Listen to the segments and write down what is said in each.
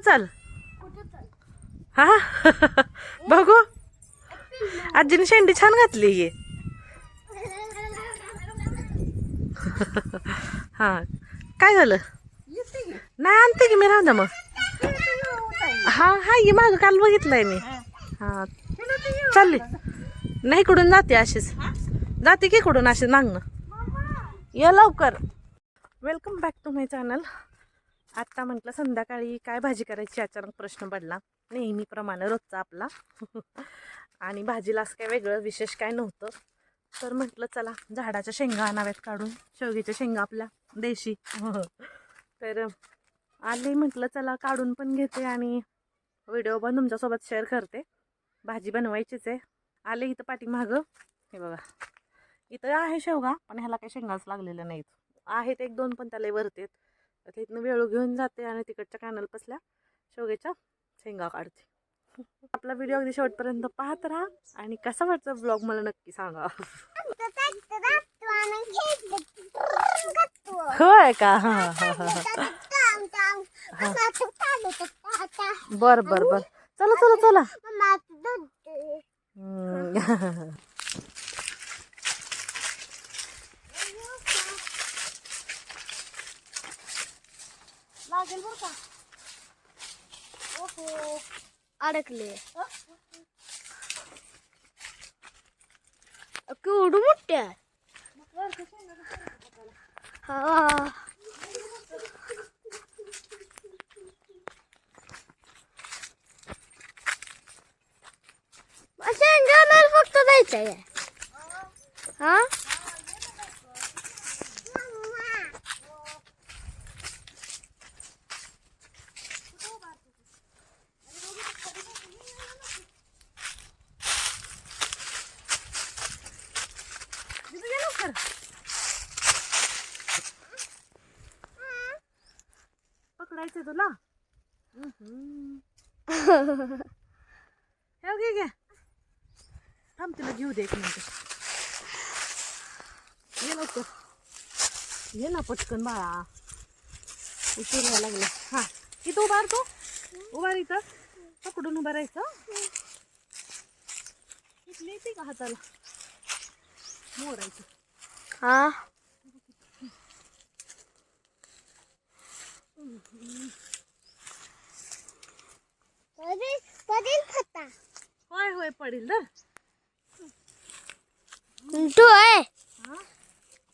चाल? हा? बघू. आजीने शेंडी छान घातली ये हा. काय झालं? नाही आणते की मी. राहू द्या मग. हा हा ये माग. काल बघितलंय मी. हा. चालली. नाही इकडून जाते अशीच जाते की इकडून अशीच मागणं या लवकर. Welcome back to my channel आत्ता म्हटलं संध्याकाळी काय भाजी करायची अचानक प्रश्न पडला. नेहमीप्रमाणे रोजचा आपला. आणि भाजीला असं काय वेगळं विशेष काय नव्हतं. तर म्हटलं चला झाडाच्या शेंगा आणाव्यात काढून. शेवगीच्या शेंगा आपल्या देशी. तर आले म्हटलं चला काढून पण घेते आणि व्हिडिओ पण तुमच्यासोबत शेअर करते. भाजी बनवायचीच आहे. आले इथं पाठीमागं. हे बघा. इथं आहे शेवगा पण ह्याला काही शेंगाच लागलेल्या नाहीत. आहेत एक दोन पण त्याला वरतेत. तर तिथनं वेळू घेऊन जाते आणि तिकडच्या कॅनल पसल्या शेवग्याच्या शेंगा काढते. आपला व्हिडिओ अगदी शेवटपर्यंत पाहत राहा आणि कसा वाटतं ब्लॉग मला नक्की सांगा. होय का? हा हा हा बर बर बर. चला चला चला. लागेल बर का? ओहो. अडकले. केवढं मोठे हा. शेंगाला फक्त हा? दीदी, पकडायचं तुला? हे घे घ्या थांब तुला घेऊ दे एक मिनिट. ये लवकर. ये ना पटकन बाळा. उशीर व्हायला लागला हा. इथं उभार तू. उभार इथं. पकडून उभारायचं राहायचं. इथली येते का हाताला? मोरायचं. हा। होय होय पडेल तर तू आहे हा?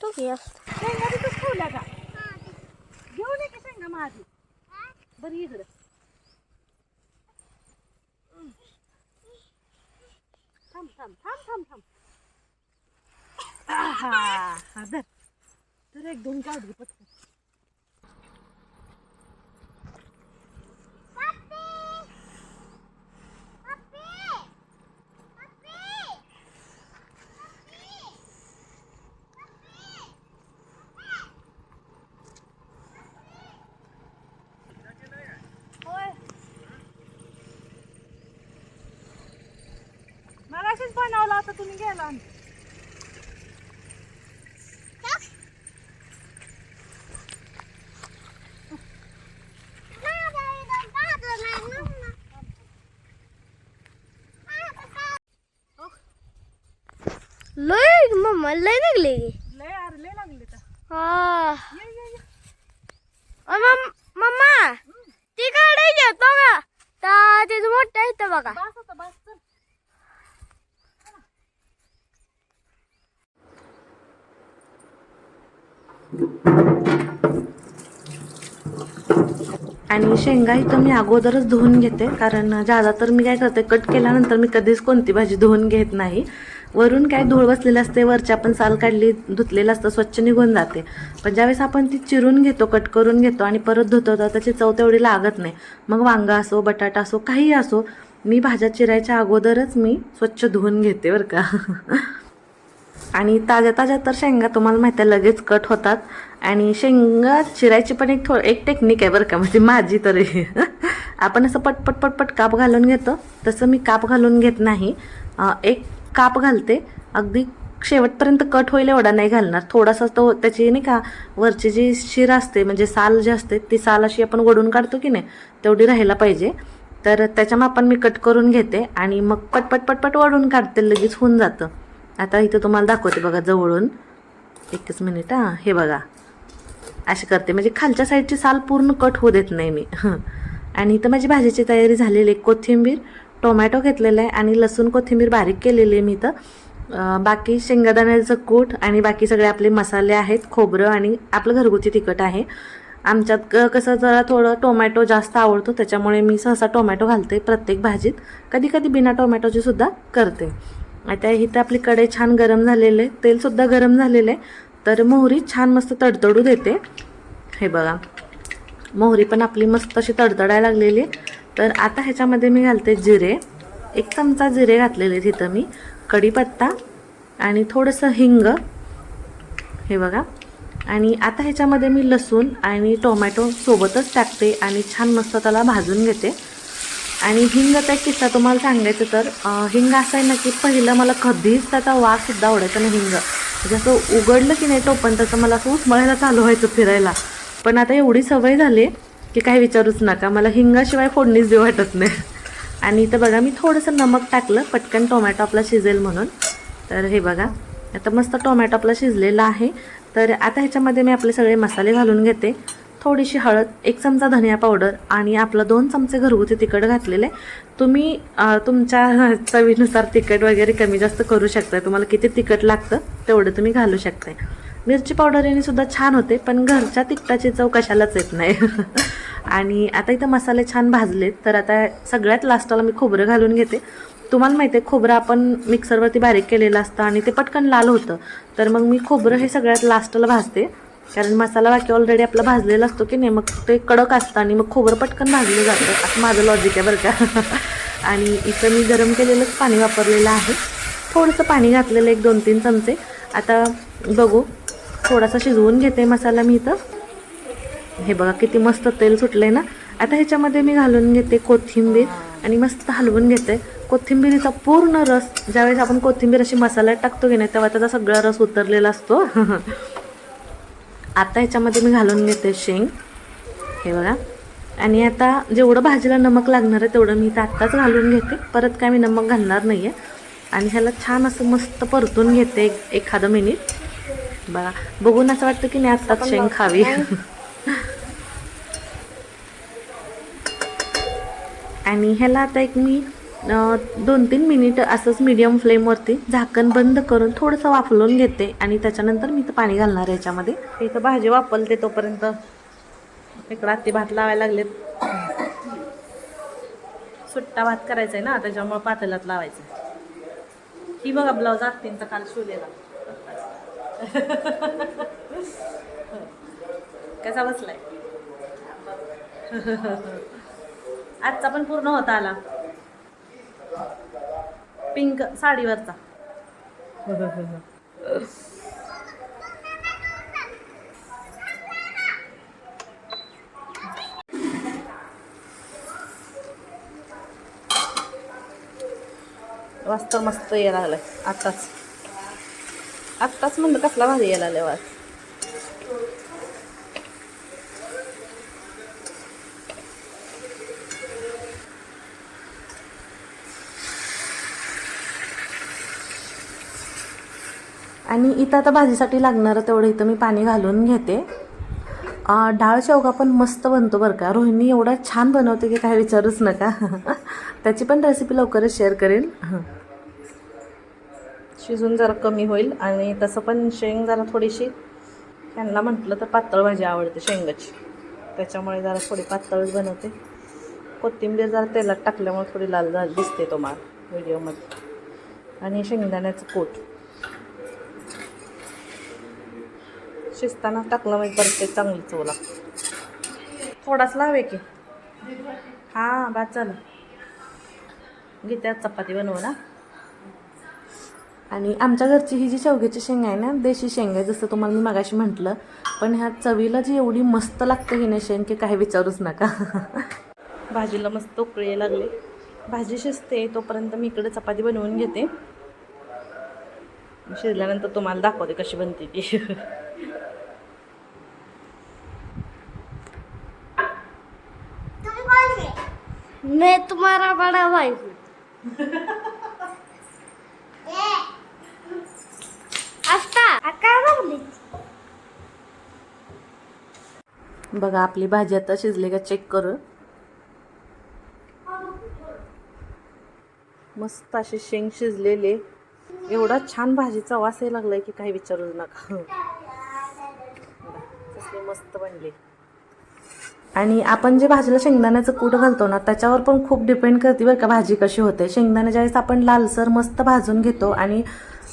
तू घे तिथंच ठेवल्या का? घेऊन ये की शेंगा माझी बरं इकडं. थांब थांब थांब थांब थांब. आहा, हा धर तर एक दोन काढली पटकन होय मला अशीच बनवला आता तुम्ही गेला मम्मा लय लागले लय लय लागले तर. हा. ये ये ये. अ, मम- मम्मा ती गाडी घेतो का तर तिथं मोठं आहे इथं बघा. बस आता बस चल. आणि शेंगा इथं मी अगोदरच धुवून घेते कारण ज्यादा तर मी काय करते कट केल्यानंतर मी कधीच कोणती भाजी धुवून घेत नाही. वरून काय धूळ बसलेलं असते वरच्या आपण साल काढली धुतलेलं असतं स्वच्छ निघून जाते. पण ज्यावेळेस आपण ती चिरून घेतो कट करून घेतो आणि परत धुतो तर त्याची चव तेवढी लागत नाही. मग वांगा असो बटाटा असो काही असो मी भाज्या चिरायच्या अगोदरच मी स्वच्छ धुवून घेते बरं का. आणि ताज्या ताज्या तर शेंगा तुम्हाला माहिती आहे लगेच कट होतात. आणि शेंगा चिरायची पण एक थो एक टेक्निक आहे बरं का म्हणजे माझी तरी. आपण असं पटपट पटपट काप घालून घेतो. तसं मी काप घालून घेत नाही. एक काप घालते. अगदी शेवटपर्यंत कट होईल एवढा नाही घालणार. थोडासा तो त्याची नाही का वरची जी शिर असते म्हणजे साल जी असते ती साल अशी आपण ओढून काढतो की नाही तेवढी राहायला पाहिजे. तर त्याच्या मापान मी कट करून घेते आणि मग पटपट पटपट ओढून काढते लगेच होऊन जातं. आता इथं तुम्हाला दाखवते बघा जवळून. एकच मिनिट हां हे बघा. अशी करते. म्हणजे खालच्या साईडची साल पूर्ण कट होऊ देत नाही मी. आणि इथं माझी भाजीची तयारी झालेली आहे कोथिंबीर. टोमॅटो घेतलेला आहे आणि लसूण कोथिंबीर बारीक केलेली आहे मी इथं. बाकी शेंगादाण्याचं कूट आणि बाकी सगळे आपले मसाले आहेत खोबरं आणि आपलं घरगुती तिखट आहे. आमच्यात क- कसं जरा थोडं टोमॅटो जास्त आवडतो त्याच्यामुळे मी सहसा टोमॅटो घालते प्रत्येक भाजीत. कधी कधी बिना टोमॅटोची सुद्धा करते. आता इथं आपली कढई छान गरम झालेले तेलसुद्धा गरम झालेलं आहे. तर मोहरी छान मस्त तडतडू देते. हे बघा. मोहरी पण आपली मस्त अशी तडतडायला लागलेली आहे. तर आता ह्याच्यामध्ये मी घालते जिरे. एक चमचा जिरे घातलेले तिथं मी. कढीपत्ता आणि थोडंसं हिंग. हे बघा. आणि आता ह्याच्यामध्ये मी लसूण आणि टोमॅटो सोबतच टाकते आणि छान मस्त त्याला भाजून घेते. आणि हिंग एक किस्सा तुम्हाला सांगायचं तर हिंग असं आहे ना की पहिलं मला कधीच त्याचा वाससुद्धा आवडायचा ना हिंग. म्हणजे जसं उघडलं की नाही टोपण तसं मला असं उचमळायला चालू व्हायचं फिरायला. पण आता एवढी सवय झाली की काही विचारूच नका. मला हिंगाशिवाय फोडणीच देऊ वाटत नाही. आणि इथं बघा मी थोडंसं नमक टाकलं पटकन टोमॅटो आपला शिजेल म्हणून. तर हे बघा आता मस्त टोमॅटो आपला शिजलेला आहे. तर आता ह्याच्यामध्ये मी आपले सगळे मसाले घालून घेते. थोडीशी हळद एक चमचा धनिया पावडर आणि आपलं दोन चमचे घरगुती तिखट घातलेले. तुम्ही तुमच्या चवीनुसार तिखट वगैरे कमी जास्त करू शकता तुम्हाला किती तिखट लागतं तेवढं तुम्ही घालू शकता मिरची पावडर याने सुद्धा छान होते पण घरच्या तिखटाची चव कशालाच येत नाही. आणि आता इथं मसाले छान भाजलेत तर आता सगळ्यात लास्टला मी खोबरं घालून घेते. तुम्हाला माहिती आहे खोबरं आपण मिक्सरवरती बारीक केलेलं असतं आणि ते पटकन लाल होतं. तर मग मी खोबरं हे सगळ्यात लास्टला भाजते. कारण मसाला बाकी ऑलरेडी आपला भाजलेला असतो की नाही मग ते कडक असतं आणि मग खोबरं पटकन भाजलं जातं. असं माझं लॉजिक आहे बरं का. आणि इथं मी गरम केलेलंच पाणी वापरलेलं आहे. थोडंसं पाणी घातलेलं एक दोन तीन चमचे. आता बघू थोडासा शिजवून घेते मसाला मी इथं. हे बघा किती मस्त तेल सुटलं आहे ना. आता ह्याच्यामध्ये मी घालून घेते कोथिंबीर आणि मस्त हलवून घेते. कोथिंबीरीचा पूर्ण रस ज्यावेळेस आपण कोथिंबीर अशी मसाल्यात टाकतो की नाही तेव्हा त्याचा सगळा रस उतरलेला असतो. आता ह्याच्यामध्ये मी घालून घेते शेंग. हे बघा. आणि आता जेवढं भाजीला नमक लागणार आहे तेवढं मी इथं आत्ताच घालून घेते. परत काय मी नमक घालणार नाही आहे आणि ह्याला छान असं मस्त परतून घेते एखादं मिनिट बघा बघून असं वाटतं की नाही आत्ताच शेंग खावी. आणि ह्याला आता एक मी दोन तीन मिनिट असंच मीडियम फ्लेमवरती झाकण बंद करून थोडंसं वाफलून घेते. आणि त्याच्यानंतर मी इथं पाणी घालणार आहे याच्यामध्ये. इथं भाजी वापरते तोपर्यंत. इकडं आत्ती भात लावायला लागलेत. सुट्टा भात करायचा आहे ना त्याच्यामुळे पातेल्यात लावायचं ही बघा ब्लाऊज आत्तींचा काल शिवलेला. कसा बसलाय? आजचा पण पूर्ण होता आला. पिंक साडीवरचा. वाजता मस्त यायला लागलाय आत्ताच आत्ताच म्हणलं कसला भारी यायला आल्यावर आणि इथं आता भाजीसाठी लागणारं तेवढं इथं मी पाणी घालून घेते. डाळ शेवगा पण मस्त बनतो बरं का. रोहिणी एवढा छान बनवते की काय विचारूच नका. त्याची पण रेसिपी लवकरच शेअर करेन शिजून जरा कमी होईल आणि तसं पण शेंग जरा थोडीशी त्यांना म्हटलं तर पातळ भाजी आवडते शेंगाची. त्याच्यामुळे जरा थोडी पातळच बनवते. कोथिंबीर जरा तेलात टाकल्यामुळे थोडी लाल लाल दिसते तुम्हाला व्हिडिओमध्ये. आणि शेंगदाण्याचं पोट शिजताना टाकलं म्हणजे परत ते चांगली चव लागते. थोडाच लावे की हां बा झालं. घेते चपाती बनवू ना आणि आमच्या घरची ही जी शेवग्याची शेंग आहे ना देशी शेंग आहे जसं तुम्हाला मी मगाशी म्हटलं पण ह्या चवीला जी एवढी मस्त लागते ही नाही शेंग की काही विचारूच नका. भाजीला मस्त उकळी लागले. भाजी शिजते तोपर्यंत मी इकडे चपाती बनवून घेते. शिजल्यानंतर तुम्हाला दाखवते कशी बनते ती. मैं तुम्हारा बड़ा भाई. हूँ आता काय बनली बघा आपली भाजी आता शिजली का चेक करू. मस्त असे शेंग शिजलेले. एवढा छान भाजीचा वास यायला लागलाय की काही विचारूच नका. बघा, मस्त बनले. आणि आपण जे भाजीला शेंगदाण्याचं कूट घालतो ना त्याच्यावर पण खूप डिपेंड करते बरं का भाजी कशी होते. शेंगदाणे ज्यावेळेस आपण लालसर मस्त भाजून घेतो आणि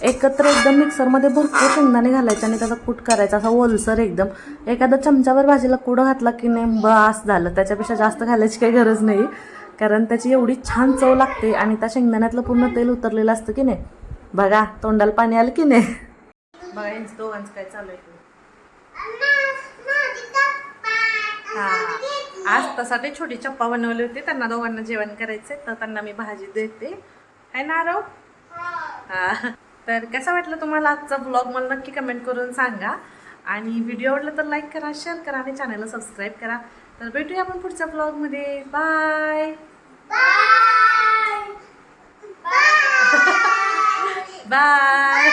एकत्र एकदम मिक्सरमध्ये भरपूर शेंगदाणे घालायचे आणि त्याचा कूट करायचा असा ओलसर एकदम. एखादा चमच्यावर भाजीला कुडं घातला की नाही बस झालं. त्याच्यापेक्षा जास्त घालायची काही गरज नाही. कारण त्याची एवढी छान चव लागते आणि त्या शेंगदाण्यातलं पूर्ण तेल उतरलेलं असतं की नाही. बघा तोंडाला पाणी आलं की नाही. बघा यांचं दोघांचं काय चालू आहे. हां आज त्यासाठी छोटी चप्पा बनवली होती. त्यांना दोघांना जेवण करायचं तर त्यांना मी भाजी देते. आहे ना राव हां. तर कसं वाटलं तुम्हाला आजचा ब्लॉग मला नक्की कमेंट करून सांगा. आणि व्हिडिओ आवडला तर लाईक करा शेअर करा आणि चॅनलला सबस्क्राईब करा. तर भेटूया आपण पुढच्या ब्लॉगमध्ये बाय बाय